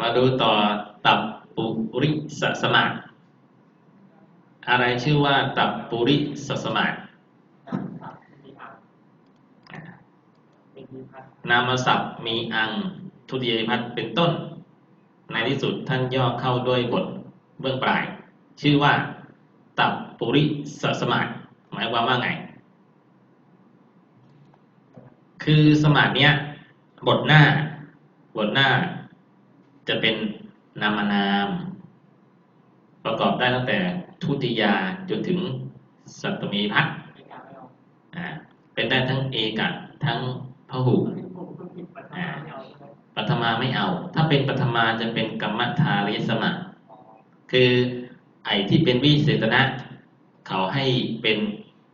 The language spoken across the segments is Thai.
มาดูต่อตับปุริสสมาอะไรชื่อว่าตับปุริสสมาธินามศัพท์มีอังทุติยพัฒน์เป็นต้น ในที่สุดท่านย่อเข้าด้วยบทเบื้องปลาย ชื่อว่า ตับปุริสสมาธิหมายความว่าไง คือสมาธิเนี้ยบทหน้า บทหน้า จะเป็นนามนาม ประกอบได้ตั้งแต่ทุติยาจนถึงสัตตมีพัฒเป็นได้ทั้งเอกะทั้งพหุปัทมาไม่เอา ถ้าเป็นปัทมาจะเป็นกรรมทาริยสมะ คือไอ้ที่เป็นวิเศษณะเขาให้เป็น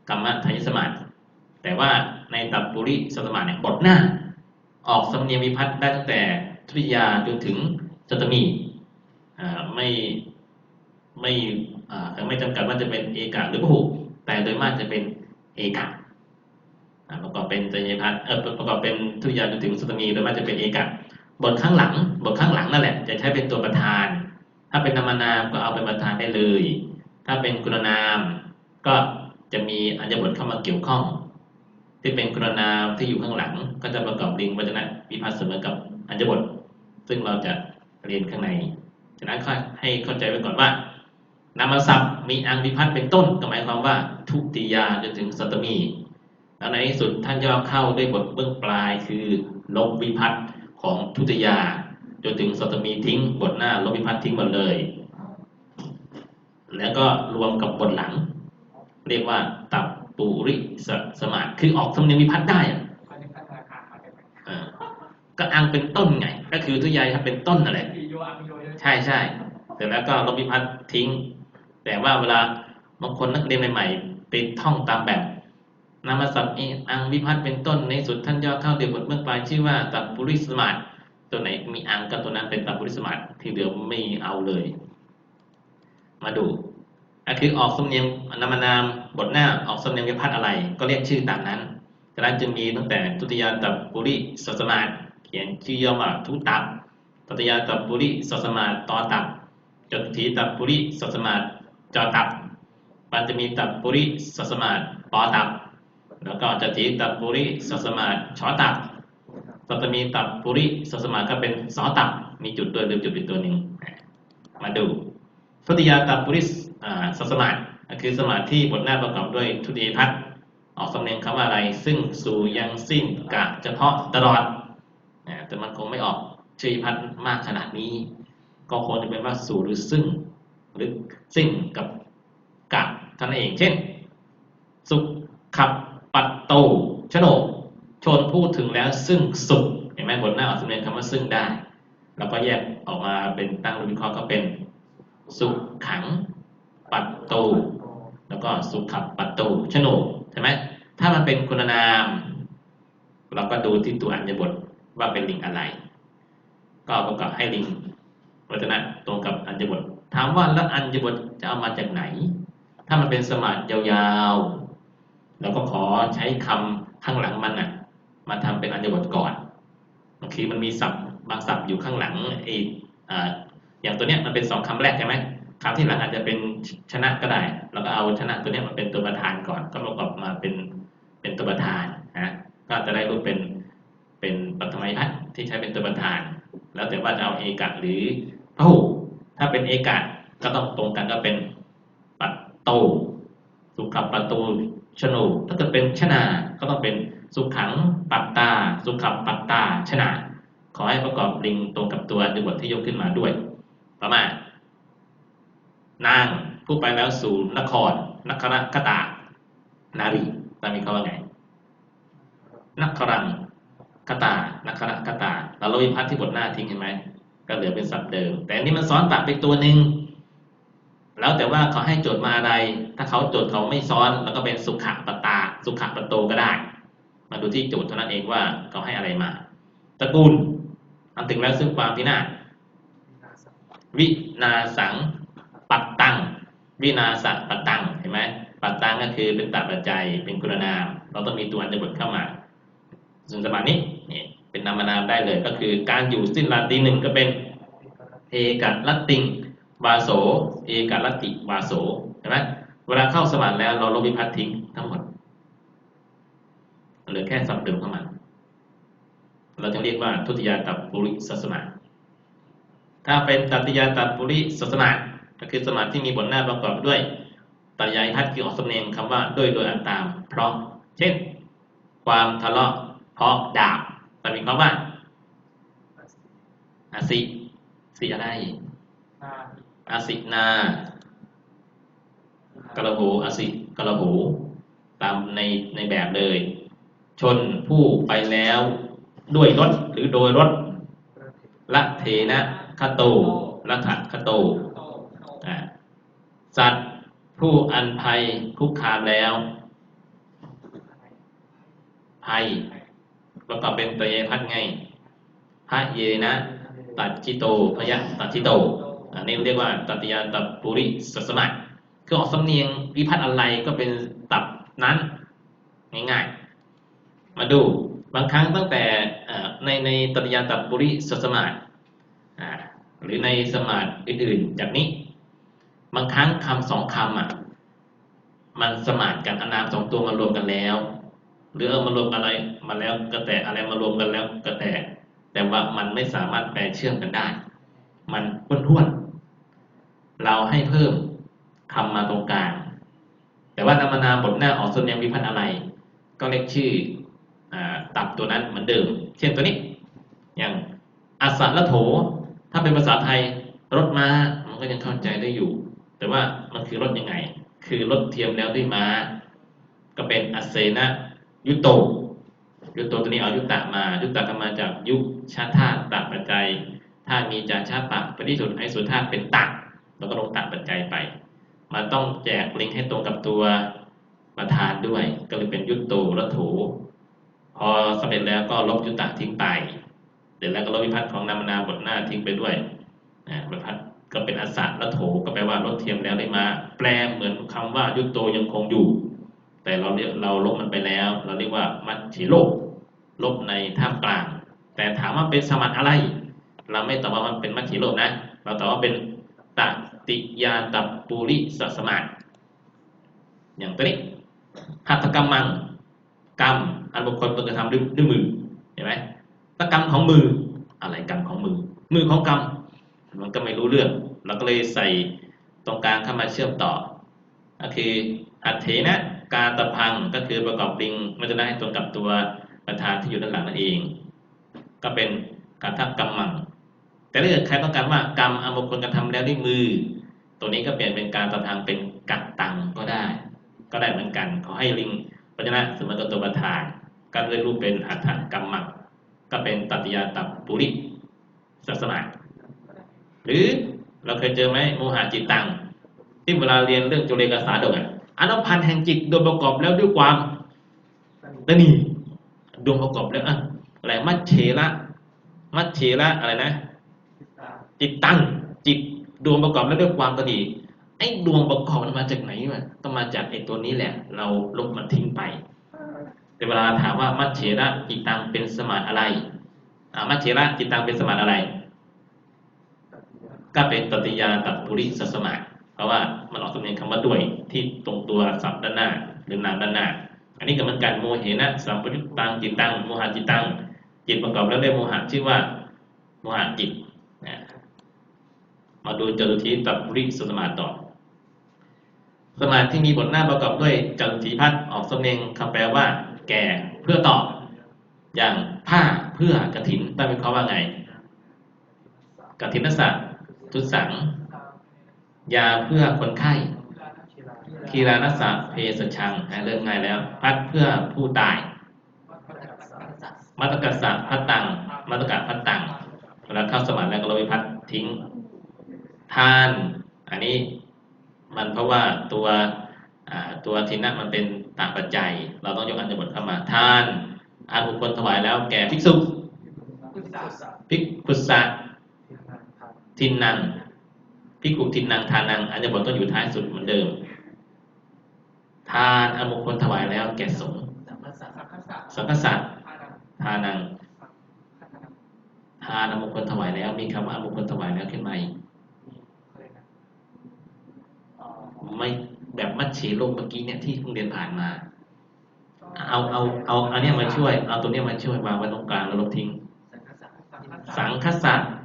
กรรมทายสมาธิแต่ว่าในตับปุริสมาธิเนี่ยบทหน้า ออกสำเนียงวิพัฒน์ได้ตั้งแต่ทุติยาจนถึง จตมีไม่ไม่ไม่จำกัดว่าจะเป็นเอกะหรือพหุแต่โดยมากจะเป็นเอกะอ่าประกอบเป็นตยพัฒน์ประกอบเป็นทุติยาจนถึงจตมีโดยมากจะเป็นเอกะบทข้างหลังบทข้างหลังนั่นแหละ จะใช้เป็นตัวประธาน ถ้าเป็นนามนามก็เอาเป็นประธานได้เลย ถ้าเป็นกุณนามก็จะมีอัญญบทเข้ามาเกี่ยวข้อง ที่เป็นกุณนามที่อยู่ข้างหลัง ก็จะประกอบลิงวัจนะวิพัฒน์เสมอกับอัญญบท ซึ่งเราจะ เรียนข้างใน ฉะนั้นให้เข้าใจไว้ก่อนว่านามศัพท์มีอังวิพัฒน์เป็นต้นก็หมายความว่า ทุติยาจนถึงสัตมี แล้วในที่สุดท่านย่อเข้าด้วยบทเบื้องปลายคือลบวิพัฒน์ของทุติยา จนถึงสัตมีทิ้งบทหน้าลบวิพัฒน์ทิ้งหมดเลย แล้วก็รวมกับบทหลัง เรียกว่าตับปุริสสมาคือออกสำเนียงวิพัฒน์ได้ ก็อังเป็นต้นไง ก็คือทุติยาครับเป็นต้นนั่นแหละใช่ใช่เสร็จแล้วก็ลบวิพัฒน์ทิ้ง แต่ว่าเวลาบางคนนักเรียนใหม่ๆไปท่องตามแบบนามศัพท์เองอังวิพัฒน์เป็นต้นในสุดท่านย่อเข้าเดียวบทเบื้องปลายชื่อว่าตับปุริสมาธิตัวไหนมีอังก็ตัวนั้นเป็นตับปุริสมาธิที่เหลือไม่เอาเลย มาดูก็คือออกสำเนียงนามนามบทหน้าออกสำเนียงวิพัฒน์อะไร ก็เรียกชื่อตามนั้นฉะนั้นจึงมีตั้งแต่ทุติยาตับปุริสสมาธิเขียนชื่อย่อว่าทุตับตติยาตับปุริสสมาตอตับจตุถีตับปุริสสมาจอตับปัญจมีตับปุริสสมาปอตับ แล้วก็จติตับปุริสสมาชอตับสัตมีตับปุริสสมาก็เป็นสอตับมีจุดด้วยลืมจุดอีกตัวหนึ่งมาดูทุติยาตับปุริสสสมาก็คือสมาธิที่บทหน้าประกอบด้วยทุติยพัฒน์ออกสำเนียงคำว่าอะไร ซึ่งสู่ยังสิ้นกะเฉพาะตลอด แต่มันคงไม่ออกชื่อพัน์มากขนาดนี้ ก็คงจะเป็นว่าสู่หรือซึ่ง หรือสิ้นกับกะท่านั้นเอง เช่น สุขขับปัตโตชโนชนพูดถึงแล้วซึ่งสุขเห็นไหมบทหน้าออกสำเนียงคำว่าซึ่งได้แล้วก็แยกออกมาเป็นตั้งรูปวิเคราะห์ก็เป็น สุขขังปัตโตแล้วก็สุขขับปัตโตชโนใช่ไหมถ้ามันเป็นคุณนาม เราก็ดูที่ตัวอัญญบท ว่าเป็นลิงอะไร ก็ประกอบให้ลิงวัจนะตรงกับอัญญบท ถามว่าแล้วอัญญบทจะเอามาจากไหน ถ้ามันเป็นสมาธิยาวๆเราก็ขอใช้คำข้างหลังมันอะ มาทำเป็นอัญญบทก่อนบางทีมันมีศัพท์บางศัพท์อยู่ข้างหลังไอ้อ่าอย่างตัวเนี้ยมันเป็นสองคำแรกใช่ไหมคำที่หลังอาจจะเป็นชนะก็ได้เราก็เอาชนะตัวเนี้ยมาเป็นตัวประธานก่อน ก็ประกอบมาเป็นเป็นตัวประธานนะก็จะได้รูปเป็น ป็นปัตมัยพัฒน์ที่ใช้เป็นตัวประธาน แล้วแต่ว่าจะเอาเอกะหรือพหุถ้าเป็นเอกะก็ต้องตรงกันก็เป็นปัตโตสุขปัตโตชโนถ้าเกิดเป็นชนะก็ต้องเป็นสุขังปัตตา สุขปัตตาชนะขอให้ประกอบลิงตรงกับตัวในบทที่ยกขึ้นมาด้วย ประมาณนางผู้ไปแล้วสู่นครนครคตา นารีตามีคำว่าไงนครัง คตานครคตาเราลบวิพัฒน์ที่บทหน้าทิ้งเห็นไหมก็เหลือเป็นศัพท์เดิม แต่อันนี้มันซ้อนตัดไปตัวหนึ่งแล้วแต่ว่าเขาให้โจทย์มาอะไร ถ้าเขาโจทย์เขาไม่ซ้อน แล้วก็เป็นสุขะปตา สุขะปโตก็ได้ มาดูที่โจทย์เท่านั้นเองว่าเขาให้อะไรมาตระกูลอันถึงแล้วซึ่งความพินาศวินาสังปัตตัง วินาสปัตตังเห็นไหมปัตตังก็คือเป็นตัดปัจจัยเป็นคุณนาม เราต้องมีตัวอัญญบทเข้ามา ส่วนสมาธินี้นี่เป็นนามนามได้เลยก็คือการอยู่สิ้นลาตีหนึ่งก็เป็นเอกัลติงวาโสเอกัลติวาโสเห็นไหมเวลาเข้าสมาธิแล้วเราลบวิพัฒน์ทิ้งทั้งหมดเหลือแค่สับเดิมของมันเราจะเรียกว่าทุติยาตับปุริสสมาถ้าเป็นตัติยาตับปุริสสมาก็คือสมาธิที่มีบทหน้าประกอบด้วยตัยายพัฒน์คือออกสำเนียงคำว่าด้วยโดยอันตาม เพราะ เช่น ความทะเลาะ ราะดาบแต่มีคำว่าอาสิสิอะไรอาสินากระหูอาสิกระหูตามในในแบบเลย ชนผู้ไปแล้วด้วยรถหรือโดยรถละเทนะคโตละถะคโตอ่าสัตว์ผู้อันภัยคุกคามแล้ว ภัย ประกอบเป็นตัวเยพัดไงพระเยนะตัดจิโตพยะตัดจิโตอันนี้เรียกว่าตัตยาตับปุริสสมัยคือออกสำเนียงวิพัฒน์อะไรก็เป็นตับนั้นง่ายๆ มาดูบางครั้งตั้งแต่ในในตัตยาตับปุริสสมัยหรือในสมาธิอื่นๆ จากนี้ บางครั้งคำสองคำอะมันสมานกันอนามสองตัวมารวมกันแล้ว หรือเอามารวมอะไรมาแล้วก็แต่อะไรมารวมกันแล้วก็แต่ แต่ว่ามันไม่สามารถแปลเชื่อมกันได้ มันพ้วน เราให้เพิ่มคำมาตรงกลาง แต่ว่านามนามบทหน้าออกส่วนยังวิพัน์อะไร ก็เรียกชื่ออตับตัวนั้นเหมือนเดิม เช่นตัวนี้ อย่างอัสสะละโถ ถ้าเป็นภาษาไทยรถมามันก็ยังเข้าใจได้อยู่ แต่ว่ามันคือรถยังไง คือลดเทียมแล้วด้วยม้า ก็เป็นอเซนะ ยุโตยุโตตัวนี้เอายุตตะมา ยุตตะก็มาจากยุชาธาตะปัจจัยถ้ามีจาชาตะปฏิสุทธิ์ไอสุธาตเป็นตักแล้วก็ลงตะปัจจัยไป มันต้องแจกลิงให้ตรงกับตัวประธานด้วย ก็เลยเป็นยุตโตและถูพอสำเร็จแล้วก็ลบยุตตะทิ้งไปเสร็จแล้วก็ลบวิพัฒน์ของนามนาบทหน้าทิ้งไปด้วยนะวิพัฒน์ก็เป็นอสัตและโถก็แปลว่าลดเทียมแล้วได้มา แปลเหมือนคำว่ายุตโตยังคงอยู่ แต่เราเรียกเราลบมันไปแล้ว เราเรียกว่ามัชชิโลกลบในท่ามกลาง แต่ถามว่าเป็นสมัติอะไร เราไม่ตอบว่ามันเป็นมัชชิโลกนะ เราตอบว่าเป็นตติยาตัปุริสสมาตอย่างตัวนี้หัตถกรรมมังกรรมอันบุคคลเป็นกระทำด้วยมือเห็นไหมตกรรมของมืออะไรกรรมของมือ มือของกรรมมันก็ไม่รู้เรื่อง เราก็เลยใส่ตรงกลางเข้ามาเชื่อมต่อก็คืออัตเถนะ กาตะพังก็คือประกอบลิงมันจะได้ตรงกับตัวประธานที่อยู่ด้านหลังนั่นเอง ก็เป็นกาทักรรมมัง แต่ถ้าเกิดใครต้องการว่ากรรมอมุคคลกระทำแล้วด้วยมือ ตัวนี้ก็เปลี่ยนเป็นการตะทางเป็นกัดตังก็ได้ ก็ได้เหมือนกันเขาให้ลิงปัญญาสมมติตัวประธานก็เลยรูปเป็นอัตถกรรมมังก็เป็นตัตยาตับปุริสัสมาหรือเราเคยเจอไหมโมหะจิตตัง ที่เวลาเรียนเรื่องจุเลกษาดกอะ อนุพันธ์แห่งจิตโดยประกอบแล้วด้วยความตนี่ดวงประกอบแล้วอะอะไรมัชเชระมัชเชระอะไรนะ จิตตั้งจิตดวงประกอบแล้วด้วยความตนีไอ้ดวงประกอบมันมาจากไหนวะต้องมาจากไอ้ตัวนี้แหละ เราลบมันทิ้งไป แต่เวลาถามว่ามัชเชระจิตตังเป็นสมาธิอะไรอ่ามัชเชระจิตตังเป็นสมาธิอะไร ก็เป็นตติยาตัปุริสสมาเพ ราะว่ามันออกสำเนียงคำว่าด้วยที่ตรงตัวศัพท์ด้านหน้า หรือนามด้านหน้า อันนี้ก็เหมือนกันโมเหนะสัมปยุตตังจิตตังโมหะจิตตังจิตประกอบแล้วได้โมหะชื่อว่าโมหะจิตนะมาดูจตุทีตับริสัสมาต่อ สมาที่มีบทหน้าประกอบด้วยจตุทีพัฒออกสำเนียงคำแปลว่า แก่เพื่อตอบ อย่างผ้าเพื่อกระถินต้องเป็นข้อว่าไงกระถินนัสสะทุสัง ยาเพื่อคนไข้คีรานัสสะเพสชังเริ่มง่ายแล้ว พัดเพื่อผู้ตาย มัตกัสสะพัดตัง มัตกัพัดตังเวลาเข้าสมาธิแล้วก็เราไปพัดทิ้ง ทาน อันนี้มันเพราะว่าตัวตัวทินะมันเป็นต่างปัจจัย เราต้องยกอันจบทเข้ามา ทานอันบุคคลถวายแล้วแก่ภิกษุภิกขุสะทินนัง พิกุทินนังทานังอันจะบทต้องอยู่ท้ายสุดเหมือนเดิม ทานอมุคคลถวายแล้ว แก่สงฆ์สังฆสัตทานัง ทานอมงคลถวายแล้ว มีคำว่าอมงคลถวายแล้วขึ้นมาอีกมีอะไรนะเอ่อไม่แบบมัดฉีโลกเมื่อกี้เนี่ยที่เพิ่งเรียนผ่านมา เอาเอาเอาอันเนี้ยมาช่วย เอาตัวเนี้ยมาช่วยวางไว้ตรงกลางแล้วลบทิ้ง สังคสะแ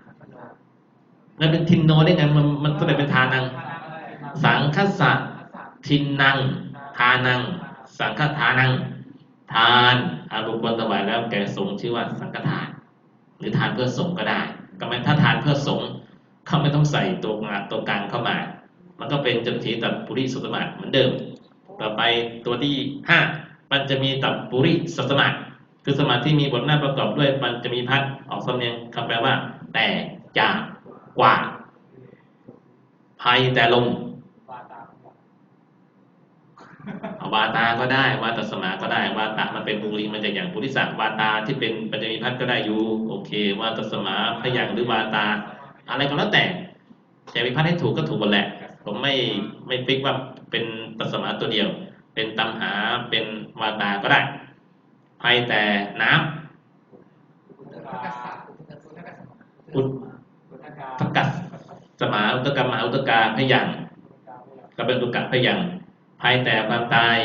ล้วเป็นทินโนได้ไงมันมันก็เลยเป็นทานัง สังคสะทินนัง ทานัง สังฆทานัง ทานอาบุคคลถวายแล้วแก่สงชื่อว่าสังฆทาน หรือทานเพื่อสงก็ได้ก็ไม่ถ้าทานเพื่อสงเขาไม่ต้องใส่ตัวงานตัวกลางเข้ามา มันก็เป็นจตุถีตัดปุริสุตมาเหมือนเดิม ต่อไปตัวที่ห้ามันจะมีตับปุริสัสมาคือสมาธิมีบทหน้าประกอบด้วยมันจะมีพัดออกสำเนียงคำแปลว่า แต่จาก กว่าภัยแต่ลงวาตาเอาวาตาก็ได้วาตสมาก็ได้วาตามันเป็นบุรีมันจะอย่างปุริสัวาตาที่เป็นปัญจมีพัดก็ได้อยู่โอเควาตสมาพยังหรือวาตา อะไรก็แล้วแต่แต่วิพัฒน์ให้ถูกก็ถูกหมดแหละ ผมไม่ไม่ฟิกว่าเป็นตัสมาตัวเดียว เป็นตัมหาเป็นวาตาก็ได้ภัยแต่น้ำ อุตกะสะอุตกะสะ อุท อุตกะทกัสสมาอุตกรรมหาอุตกาพยังค์ก็เป็นอุตกะพยังค์ภัยแต่ความตาย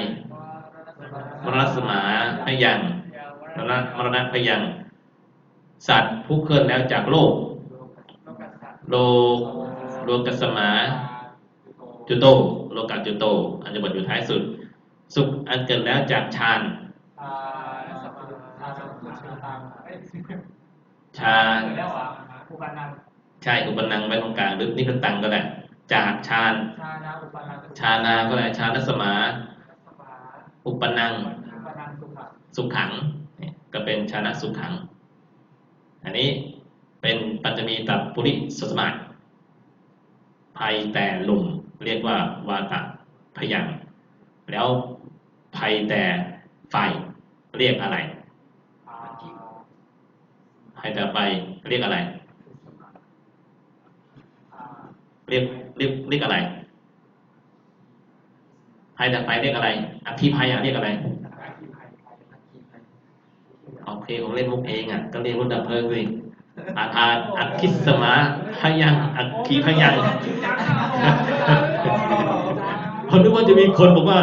มรณสมาพยังค์มรณะมรณะพยังค์สัตว์ผู้เคลื่อนแล้วจากโลก โลโลกัสสมาจุโต โลกาจุโต อันจะบทอยู่ท้ายสุด สุขอันเกิดแล้วจากฌานอ่าสัพพะอาสัพพะชา ตังเอ้ยฌานเกิดแล้วอะอุปนังใช่อุปนังไว้ตรงกลางหรือนิพพตังก็ได้จากฌานชานาอุปนังชานาก็ได้ชานสมาสมาอุปนังอุปนัง สุขะสุขขังเนี่ยก็เป็นชานะสุขขัง อันนี้เป็นปัจจมีตับปุริสสมาธิภัยแต่ลมเรียกว่าวาตะพยังค์แล้วภัยแต่ไฟเรียกอะไรอ่าภัยแต่ไฟเรียกอะไร อ่า เรียกเรียกเรียกอะไรภัยแต่ไฟเรียกอะไรอคคีภัยอะเรียกอะไรอาคีภัยอาคีภัยโอเคผมเล่นมุกเองอะก็เรียกรถดับเพลิงสิอาคารอักคิสมาพยังค์อักคีพยังค์ผมนึกว่าจะมีคนบอกว่า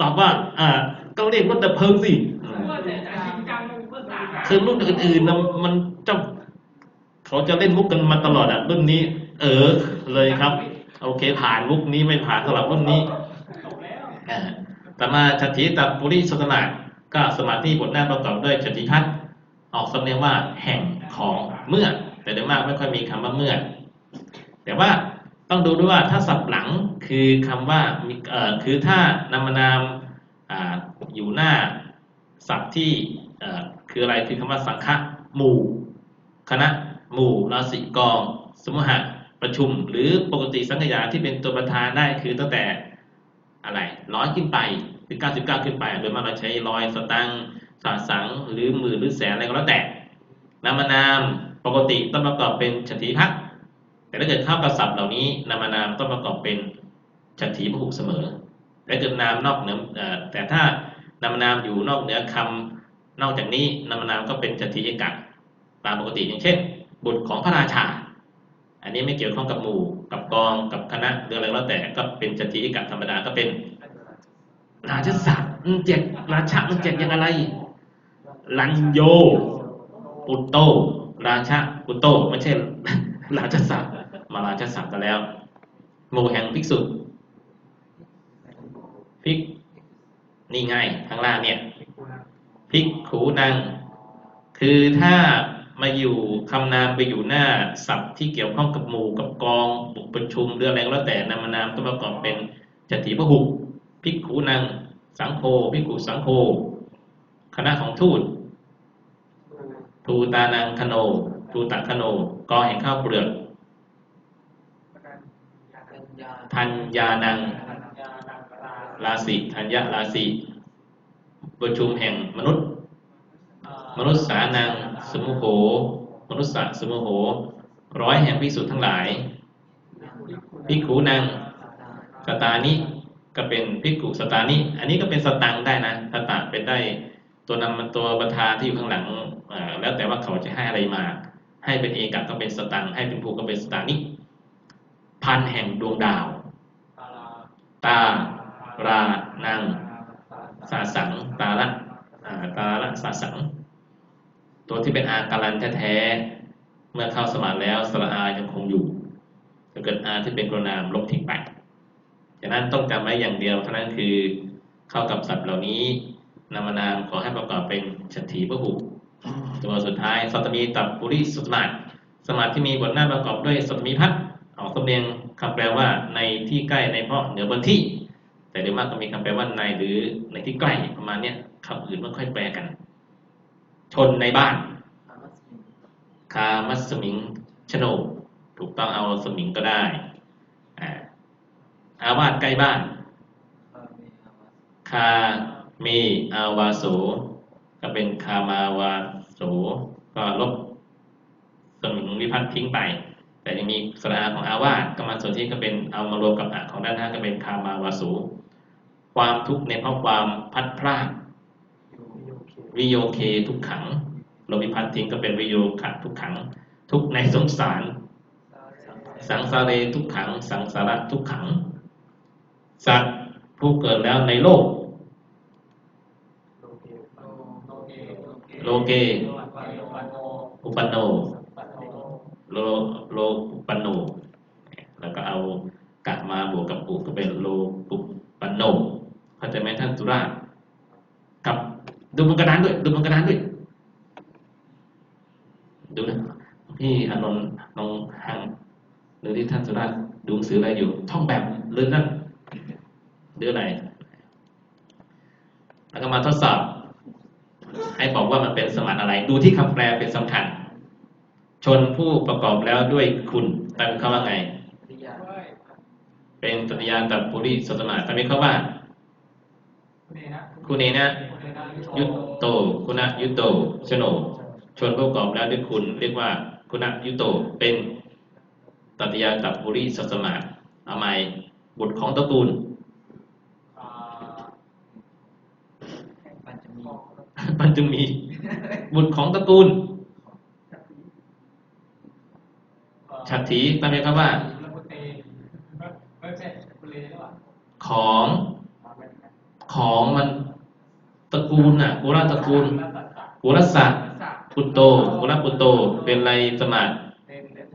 ตอบว่า อ่าก็เรียกรถดับเพลิงสิอืมคือรุ่นอื่นๆนะมันเจ้า เขาจะเล่นมุกกันมาตลอดอะรุ่นนี้ เออเลยครับ โอเค ผ่านมุกนี้ไม่ผ่านสำหรับรุ่นนี้อ่าแต่มาชติตัปุริสตนาก็สมาธิบทหน้าประกอบด้วยชติทัศน์ออกสำเนียงว่าแห่งของเมื่อ แต่โดยมากไม่ค่อยมีคำว่าเมื่อ แต่ว่าต้องดูด้วยว่าถ้าสับหลังคือคำว่ามีเอ่อคือถ้านามนามอ่าอยู่หน้าศัพท์ที่เอ่อคืออะไรคือคำว่าสังฆะหมู่คณะ หมู่ราศีกอง สมุหะประชุม หรือปกติสังขยาที่เป็นตัวประธานได้คือตั้งแต่อะไรร้อยขึ้นไปหรือ99ขึ้นไปโดยมากเราใช้ร้อยสตังสาสังหรือหมื่นหรือแสนอะไรก็แล้วแต่นามนามปกติต้องประกอบเป็นชติพักแต่ถ้าเกิดเข้ากับศัพท์เหล่านี้นามนามต้องประกอบเป็นฉัตรถีพหุเสมอแต่เกิดนามนอกเหนือเอ่อแต่ถ้านามนามอยู่นอกเหนือคำนอกจากนี้นามนามก็เป็นฉัตรถีเอกะตามปกติอย่างเช่น บุตรของพระราชา อันนี้ไม่เกี่ยวข้องกับหมู่ กับกองกับคณะหรืออะไรแล้วแต่ก็เป็นฉัตรถีเอกะธรรมดาก็เป็นราชสัตว์มันเจ็กราชามันเจ็กอย่างอะไร ลันโยปุตโต ราชาปุตโตไม่ใช่ราชสัตว์มาราชสัตว์กันแล้วโมแห่งภิกษุภิกนี่ไงข้างล่างเนี่ยภิกขูนัง คือถ้า มาอยู่คำนามไปอยู่หน้าศัพท์ที่เกี่ยวข้องกับหมู่กับกองบุกประชุมเรื่องอะไรก็แล้วแต่นามนามต้องประกอบเป็นจติพหุภิกขูนังสังโฆภิกขุสังโฆคณะของทูตทูตานังคโนทูตะคโนกอแห่งข้าวเปลือกทัญญานังราศีทัญญาราศีประชุมแห่งมนุษย์ มนุษย์สานัง สมุโหมนุษย์สะสมุโห ร้อยแห่งพิสุทธ์ทั้งหลายภิกขุนังสตานิก็เป็นภิกุสตานิอันนี้ก็เป็นสตังได้นะสตางเป็นได้ตัวนำมันตัวประธานที่อยู่ข้างหลังแล้วแต่ว่าเขาจะให้อะไรมา ให้เป็นเอกะก็เป็นสตังให้เป็นภูก็เป็นสตานิพันแห่งดวงดาว ตาลาตารานังสาสัง ตาละอ่าตาละสาสัง ตัวที่เป็นอาการันแท้ๆเมื่อเข้าสมาธิแล้วสระอายังคงอยู่ถ้าเกิดอาที่เป็นกรนามลบทิ้งไปฉะนั้นต้องจำไว้อย่างเดียวเท่านั้นคือเข้ากับศัพท์เหล่านี้นามนามขอให้ประกอบเป็นฉัตถีพหุตัวสุดท้ายสัตมีตับปุริสุตมาตสมาธิที่มีบทหน้าประกอบด้วยสัตมีพัฒออกสำเนียงคำแปลว่าในที่ใกล้ในเพราะเหนือบนที่ แต่โดยมากก็มีคำแปลว่าในหรือในที่ใกล้ประมาณเนี้ยคำอื่นไม่ค่อยแปลกัน ชนในบ้านคามัสมิงชโนกถูกต้องเอาสมิงก็ได้อ่าอาวาสใกล้บ้าน คาเมอาวาโสก็เป็นคามาวาโสก็ลบสมิงวิพัฒน์ทิ้งไป แต่ยังมีสระอาของอาวาสก็มาส่วนที่ก็เป็นเอามารวมกับอะของด้านหน้าก็เป็นคามาวาโสความทุกข์ในเพราะความพัดพราก วิโยเคทุกขังลบวิพัฒน์ทิ้งก็เป็นวิโยขะทุกขัง ทุกในสงสาร สังสารเรทุกขัง สังสาระทุกขัง สัตว์ผู้เกิดแล้วในโลก โลเก อุปันโน โลโลอุปันโน แล้วก็เอากะมาบวกกับอุก็เป็นโลปุปันโนเข้าใจไหมท่านสุราษฎร์ ดูบนกระดานด้วย ดูบนกระดานด้วย ดูนะพี่อานนท์ลองหังหรือที่ท่านสุราษฎร์ดูหนังสืออะไรอยู่ ท่องแบบหรือนั่นหรืออะไรแล้วก็มาทดสอบ ให้บอกว่ามันเป็นสมานอะไร ดูที่คำแปลเป็นสำคัญ ชนผู้ประกอบแล้วด้วยคุณตั้งเขาว่าไง เป็นตัญญาตับปุริสตมาตั้งเขาว่า คุณเนนะยุตโต คุณยุตโตชโน ชนผู้ประกอบแล้วด้วยคุณ เรียกว่าคุณยุตโตเป็นตัญญาตับปุริสตมาเอาใหม่บุตรของตระกูลปัญจมีบุตรของตระกูลฉัตรถีตั้งคำว่าไม่ใช่กุเลหรือเปล่า ของของมันตระ กูลน่ะกุลตระกูลกุลสัตว์ปุตโตกุลปุตโต เป็นไรสมาธิเป็นเป็น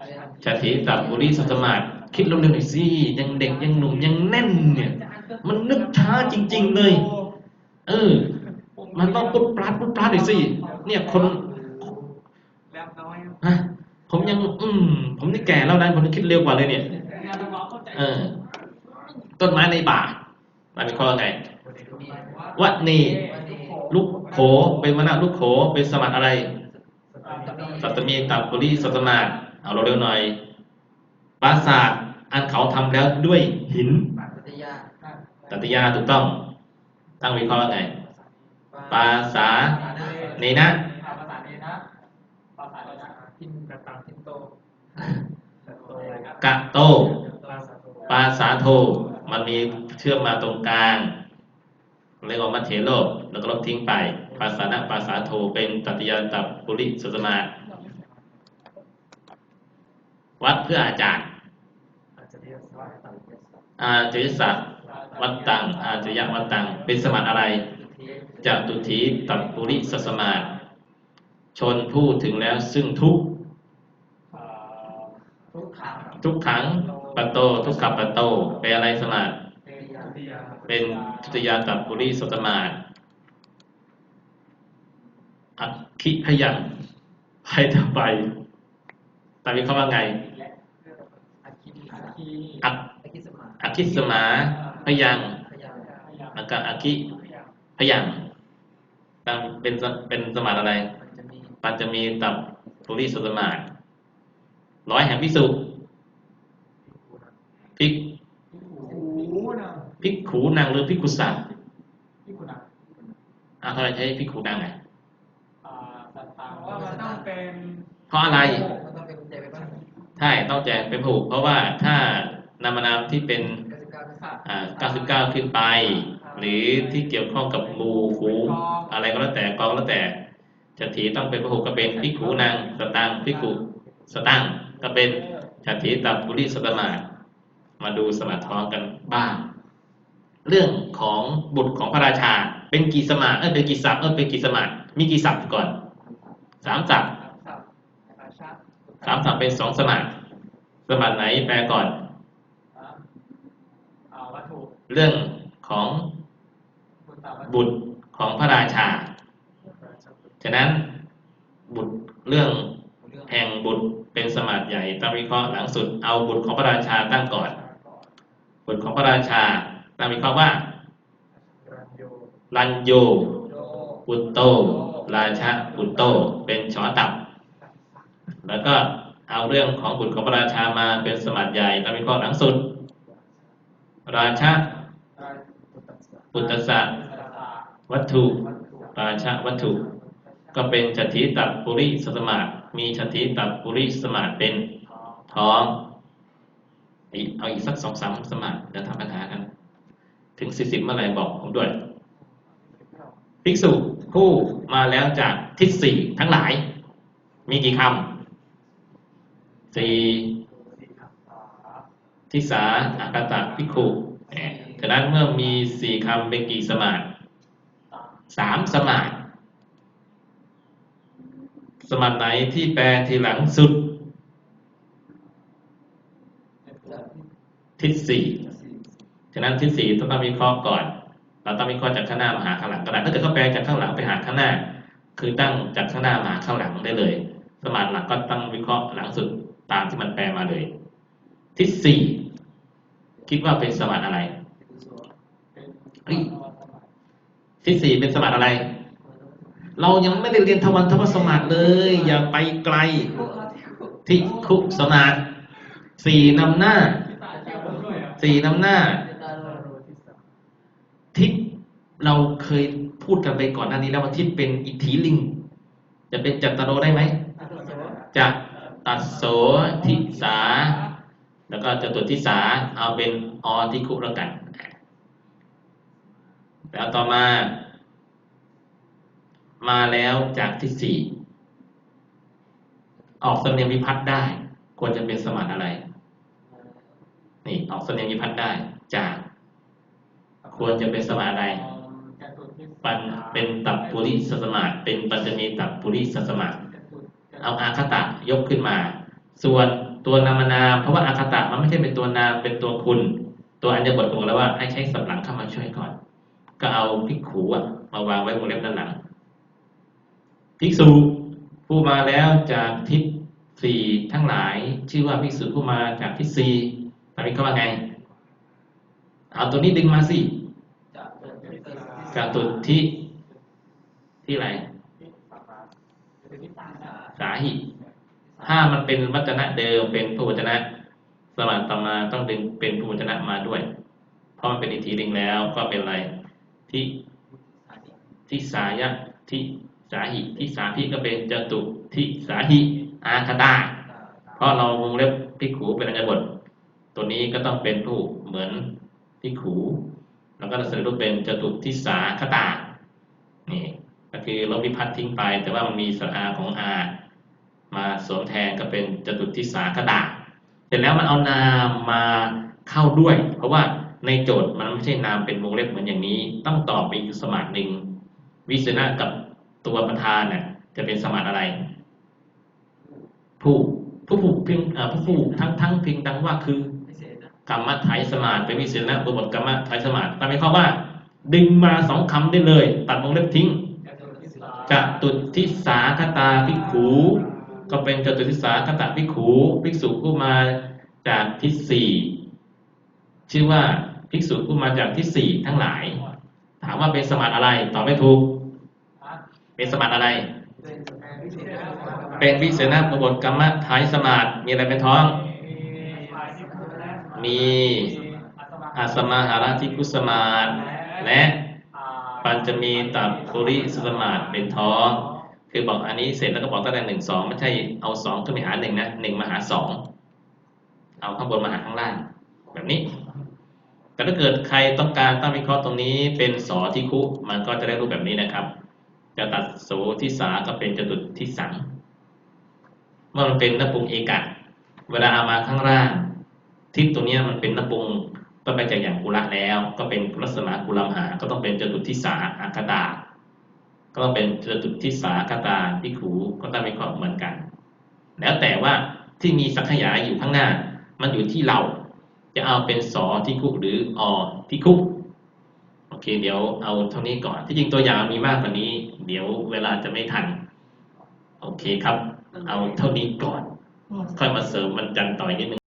ฉัตรถีสัพปุริสัตมาธิคิดเร็วหน่อยสิยังเด็กยังหนุ่มยังแน่นเนี่ย มันนึกช้าจริง ๆ เลย เออ มันต้องปุ๊บปราดปุ๊บปราดหน่อยสิเนี่ยคนฮะผมยัง อืมผมนี่แก่แล้วนะผมคิดเร็วกว่าเลยเนี่ย เออ ต้นไม้ในป่ามันเป็นข้อไงวะนี ลูกโขเป็นมนาลูกโขเป็นสมัติอะไร สัตมีตับปุริสัตมาเอาเราเร็วหน่อยปราสาทอันเขาทำแล้วด้วยหินตัตยาถูกต้อง ตั้งวิเคราะห์ไงปราสาเนนะภาษาเนะภาเนนะทินกะโตกะโตปราสาโท มันมีเชื่อมมาตรงกลาง เรียกว่ามัทเถโลกแล้วก็ลบทิ้งไป ภาษานะภาษาโทเป็นตัตยาตับปุริสัตมาวัดเพื่ออาจารย์อาจริยศักดิ์วัดตังอาจริยวัดตังเป็นสมาธิอะไรจตุถีตับปุริสสมาธิชนผู้ถึงแล้วซึ่งทุกข์ทุกขังทุกขังปะโต ทุกขปะโตเป็นอะไรสมาธิ เป็นทุติยาตับปุริสสมาธิอักขิพยัญไปต่อไปตามนี้เขาว่าไง อักอักิสมาพยังแล้วก็อากิพยังตั้งเป็นเป็นสมาธิอะไรปัจจะมีตับปุริสสมาธิร้อยแห่งพิสุพิก หู นะพิกขูนางหรือพิกขุสัตที่คุณอะอะทำไมใช้พิกขูนางไงอ่าสัตตาว่ามันต้องเป็นเพราะอะไรมันต้องเป็นกุญแจไปบ้างใช่ต้องแจกเป็นผูกเพราะว่าถ้านามนามที่เป็นเก้าสิบเก้าเป็นสัตว์อ่า99 ขึ้นไป หรือที่เกี่ยวข้องกับหมู่ฝูงอะไรก็แล้วแต่กองก็แล้วแต่จะถีต้องเป็นพระหุก็เป็นพิกขูนางสตางค์พิกขุสตั้งก็เป็นฉัตถิตับปุริสตมา มาดูสมาธิท้องกันบ้าง เรื่องของบุตรของพระราชา เป็นกี่สมาเออเป็นกี่ศัพท์เออเป็นกี่สมามีกี่ศัพท์ก่อนสามศัพท์สับราชาสามศัพท์เป็นสองสมาสมาไหนแปลก่อนเรื่องของบุตรของพระราชา ฉะนั้นบุตรเรื่องแห่งบุตรเป็นสมาธิใหญ่ต้องวิเคราะห์หลังสุดเอาบุตรของพระราชาตั้งก่อน บุตรของพระราชา ตั้งวิเคราะห์ว่ารันโยรันโยโยปุตโต ราชาปุตโต เป็นชอตับ แล้วก็เอาเรื่องของบุตรของพระราชามาเป็นสมาธิใหญ่ตั้งวิเคราะห์หลังสุด ราชาปุตตสะวัตถุ ราชาวัตถุ ก็เป็นจติตับปุริสสมาธิมีจติตับปุริสสมาธิเป็นท้องอีกเอาอีกสักสองสามสมาธิเดี๋ยวทำปัญหากัน ถึงสี่สิบเมื่อไหร่บอกผมด้วยภิกษุผู้มาแล้วจากทิศสี่ทั้งหลาย มีกี่คำสี่ทิสาอากาตะภิกขุฉะนั้นเมื่อมีสี่คำเป็นกี่สมาธิสามสมาธิสมาธิไหนที่แปลทีหลังสุด ทิศสี่ นั้นทิศสี่ต้องต้องวิเคราะห์ก่อน เราต้องวิเคราะห์จากข้างหน้ามาหาข้างหลังก็ได้ถ้าเกิดเขาแปลจากข้างหลังไปหาข้างหน้า คือตั้งจากข้างหน้ามาหาข้างหลังได้เลย สมาธิหลักก็ตั้งวิเคราะห์หลังสุดตามที่มันแปลมาเลยทิศสี่คิดว่าเป็นสมาธิอะไรทิศสี่เป็นสมาธิอะไร เรายังไม่ได้เรียนทวันทวสมาธิเลย อย่าไปไกลทิคุสมาธิสี่นำหน้า สี่นำหน้าเจตา เราเคยพูดกันไปก่อนหน้านี้แล้วว่าทิศเป็นอิทธิลิง จะเป็นจัตตโรได้ไหมจะตัดโสทิสา แล้วก็จตุทิสาเอาเป็นอทิคุแล้วกัน แล้วต่อมา มาแล้วจากที่สี่ออกสำเนียงวิพัฒน์ได้ ควรจะเป็นสมาธิอะไร นี่ออกสำเนียงวิพัฒน์ได้ จาก ควรจะเป็นสมาธิอะไร ปันเป็นตับปุริสัสมาเป็นปัญจมีตับปุริสัสมาเอาอาคตะยกขึ้นมา ส่วนตัวนามนาม เพราะว่าอาคตะมันไม่ใช่เป็นตัวนามเป็นตัวคุณ ตัวอัญญบทบอกแล้วว่าให้ใช้สับหลังเข้ามาช่วยก่อน ก็เอาภิกขุอะมาวางไว้วงเล็บด้านหลังภิกษุผู้มาแล้วจากทิศสี่ทั้งหลาย ชื่อว่าภิกษุผู้มาจากทิศสี่ตอนนี้เขาว่าไง เอาตัวนี้ดึงมาสิ จตุทิที่ไรสาหิ ถ้ามันเป็นวัจนะเดิมเป็นพระวจนะสมาต่อมาต้องดึงเป็นพระวจนะมาด้วย เพราะมันเป็นอิทธิลิงแล้วก็เป็นอะไรที่ที่สายะที่สาหิที่สาพิก็เป็นจตุที่สาหิอาคตาเพราะเราวงเล็บพิขูเป็นอัญญบท ตัวนี้ก็ต้องเป็นผู้เหมือนพิก ขูแล้วก็เสนอรูปเป็นจตุทิสาคตานี่ก็คือลบวิพัฒน์ทิ้งไป แต่ว่ามันมีสระอาของอามาสวมแทนก็เป็นจตุทิสาคตาเสร็จแล้วมันเอานามมาเข้าด้วย เพราะว่าในโจทย์มันไม่ใช่นามเป็นวงเล็บเหมือนอย่างนี้ ต้องตอบไปอีกสมาธิหนึ่งวิเศษกับตัวประธานเนี่ยจะเป็นสมาธิอะไร ผู้ผู้ผูกเพียงผู้ผูกทั้งทั้งเพียงดังว่าคือ กรรมไทยสมาธิเป็นวิเศษนะบทบทกรรมไทยสมาธิตามไปข้อว่า ดึงมาสองคำได้เลย ตัดวงเล็บทิ้งจตุทิศจตุทิสาคตาภิกขูก็เป็นจตุทิสาคตาภิกขูภิกษุผู้มาจากทิศสี่ชื่อว่าภิกษุผู้มาจากทิศสี่ทั้งหลาย ถามว่าเป็นสมาธิอะไรตอบไม่ถูก เป็นสมาธิอะไร เป็นพิเศษนะป็นวิเศษนะบทกรรมไทยสมาธิมีอะไรเป็นท้อง มีอาสมาหาราธิคุสมาธิและปัญจมีตับปุริสสมาธิเป็นท้องคือบอกอันนี้เสร็จแล้วก็บอกตั้งแต่หนึ่งสองไม่ใช่เอาสองขึ้นไปหาหนึ่งนะหนึ่งมาหาสองเอาข้างบนมาหาข้างล่าง แบบนี้ แต่ถ้าเกิดใครต้องการตั้งวิเคราะห์ตรงนี้เป็นสอที่คุมันก็จะได้รูปแบบนี้นะครับ จะตัดโสที่สาก็เป็นจตุที่สังเมื่อมันเป็นนปุงเอกะเวลาเอามาข้างล่าง ทิศตัวนี้มันเป็นนปุงก็ไปจากอย่างกุละแล้ว ก็เป็นลักษณะกุลามหา ก็ต้องเป็นจตุทิสาอากตา ก็ต้องเป็นจตุทิสาอากตาพิขูก็ต้องมีความเหมือนกัน แล้วแต่ว่าที่มีสังขยาอยู่ข้างหน้า มันอยู่ที่เรา จะเอาเป็นสอที่คุกหรืออที่คุกโอเค เดี๋ยวเอาเท่านี้ก่อน ที่จริงตัวอย่างมีมากกว่านี้ เดี๋ยวเวลาจะไม่ทัน โอเคครับ เอาเท่านี้ก่อน ค่อยมาเสริมมันจันต่อยนิดนึง